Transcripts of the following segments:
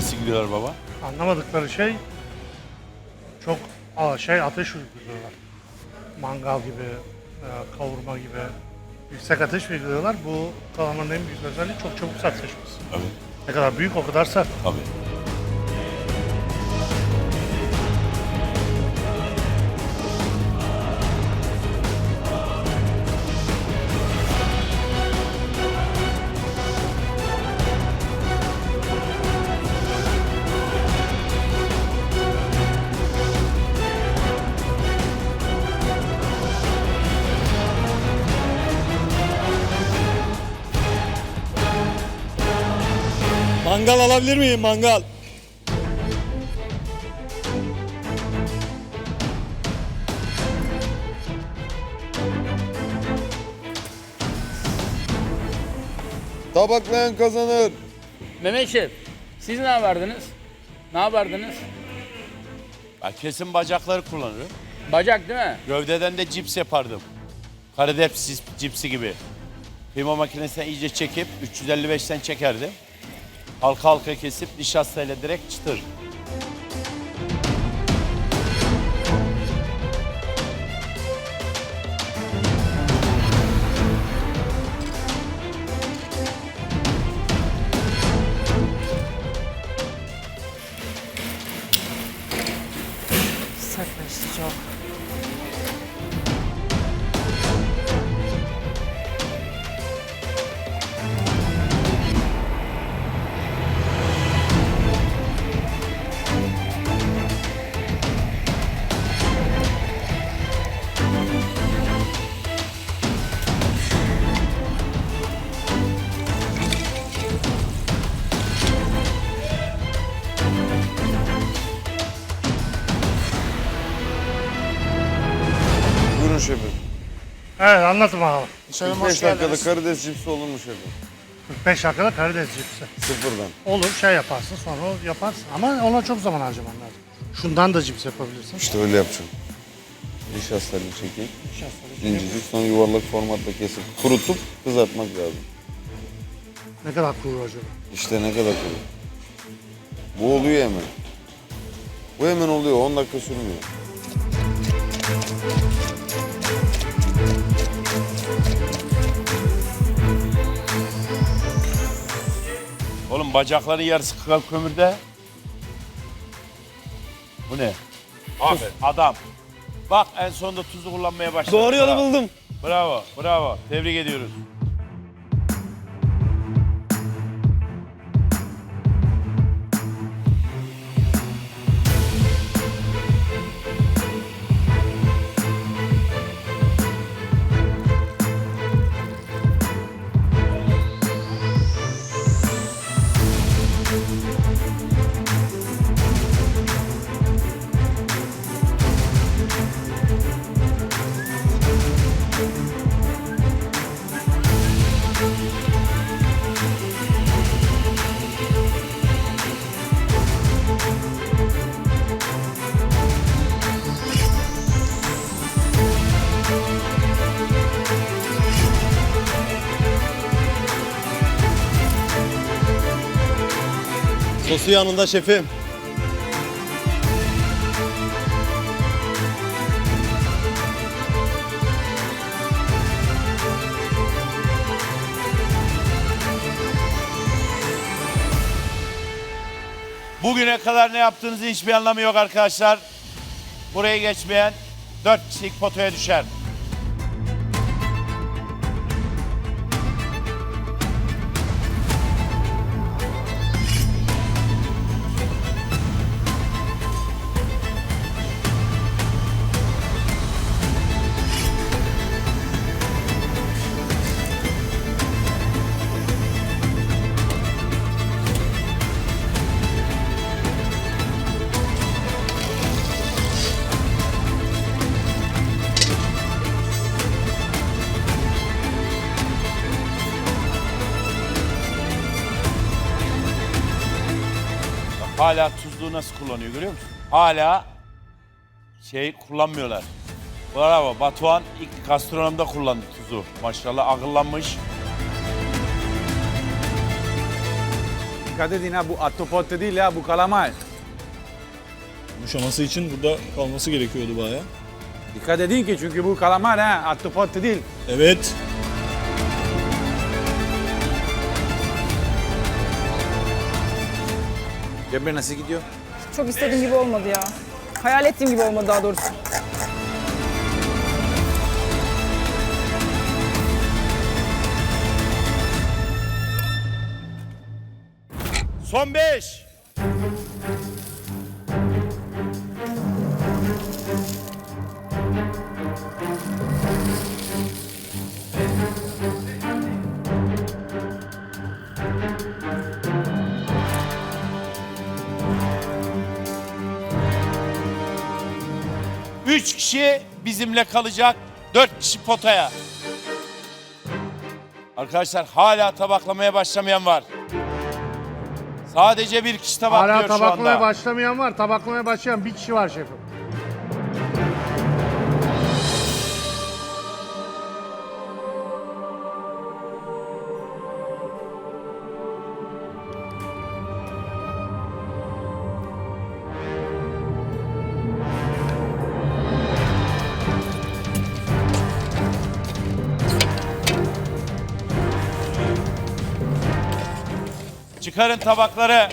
Nasıl gidiyorlar baba? Anlamadıkları şey çok aa, şey ateş uyguluyorlar. Mangal gibi, e, kavurma gibi yüksek ateş uyguluyorlar. Bu kalamanın en büyük özelliği çok çabuk sertleşmesi. Evet. Ne kadar büyük o kadar sert. Tabii. Mangal alabilir miyim mangal? Tabaklayan kazanır. Mehmet Şef, siz ne yapardınız? Ne yapardınız? Ben kesin bacakları kullanırım. Bacak değil mi? Gövdeden de cips yapardım. Karideps cips- cipsi gibi. Kıyma makinesine iyice çekip 355'ten çekerdim. Halka halka kesip nişastayla direkt çıtır. Buyurun şefim. Evet anlatın bakalım. 45 dakikada karides cipsi olur mu şefim? 45 dakikada karides cipsi. Sıfırdan. Olur şey yaparsın sonra yaparsın. Ama ona çok zaman harcaman lazım. Şundan da cips yapabilirsin. İşte öyle yapacağım. Nişastalı çekeyim. İncecik sonra yuvarlak formatta kesip kurutup kızartmak lazım. Ne kadar kuru acaba? İşte ne kadar kuru. Bu oluyor hemen. Bu hemen oluyor 10 dakika sürmüyor. Oğlum bacakların yarısı kı- kömürde. Bu ne? Aferin adam. Bak en sonunda tuzu kullanmaya başladı. Doğru yolu Bravo. buldum. Bravo, bravo. Tebrik ediyoruz. Sosu yanında şefim. Bugüne kadar ne yaptığınızın hiçbir anlamı yok arkadaşlar. Buraya geçmeyen 4 kişilik potaya düşer. Hala tuzluğu nasıl kullanıyor görüyor musun? Hala şey kullanmıyorlar. Bravo. Batuhan ilk gastronomda kullandı tuzu. Maşallah akıllanmış. Dikkat edin ha bu ahtapot değil ya bu kalamar. Yumuşaması için burada kalması gerekiyordu bayağı. Dikkat edin ki çünkü bu kalamar ha ahtapot değil. Evet. Cemre nasıl gidiyor? Çok istediğim gibi olmadı ya. Hayal ettiğim gibi olmadı daha doğrusu. Son 5. Üç kişi bizimle kalacak. Dört kişi potaya. Arkadaşlar hala tabaklamaya başlamayan var. Sadece bir kişi tabaklıyor Hala şu tabaklamaya anda. başlamayan var. Tabaklamaya başlayan bir kişi var şefim. Çıkarın tabakları.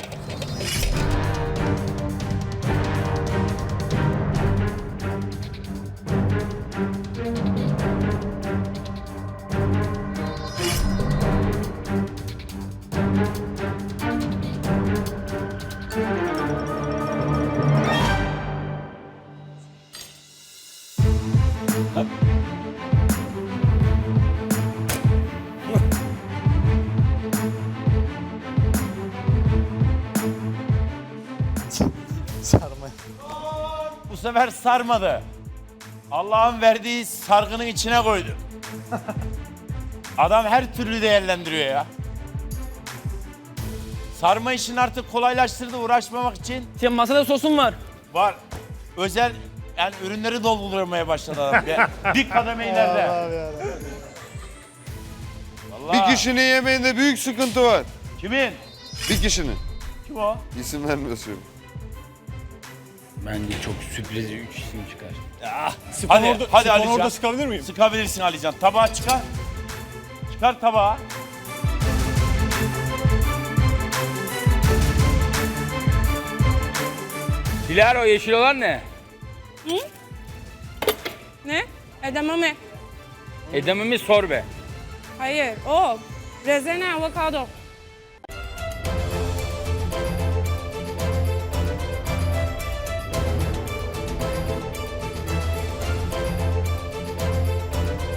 Bu sefer sarmadı. Allah'ın verdiği sargının içine koydu. Adam her türlü değerlendiriyor ya. Sarma işini artık kolaylaştırdı uğraşmamak için. Şimdi masada sosum var. Var. Özel yani ürünleri doldurmaya başladı adam. Bir, bir kademe ileride. Bir kişinin yemeğinde büyük sıkıntı var. Kimin? Bir kişinin. Kim o? İsim vermiyorsun. Bence çok sürpriz 3 isim çıkar. Sifon Hadi, orada, hadi Alican. orada sıkabilir miyim? Sıkabilirsin Alican. Tabağı çıkar. Çıkar tabağı. Dilara o yeşil olan ne? Ne? Edamame. Edamame sorbe. Hayır, o. Rezene avokado.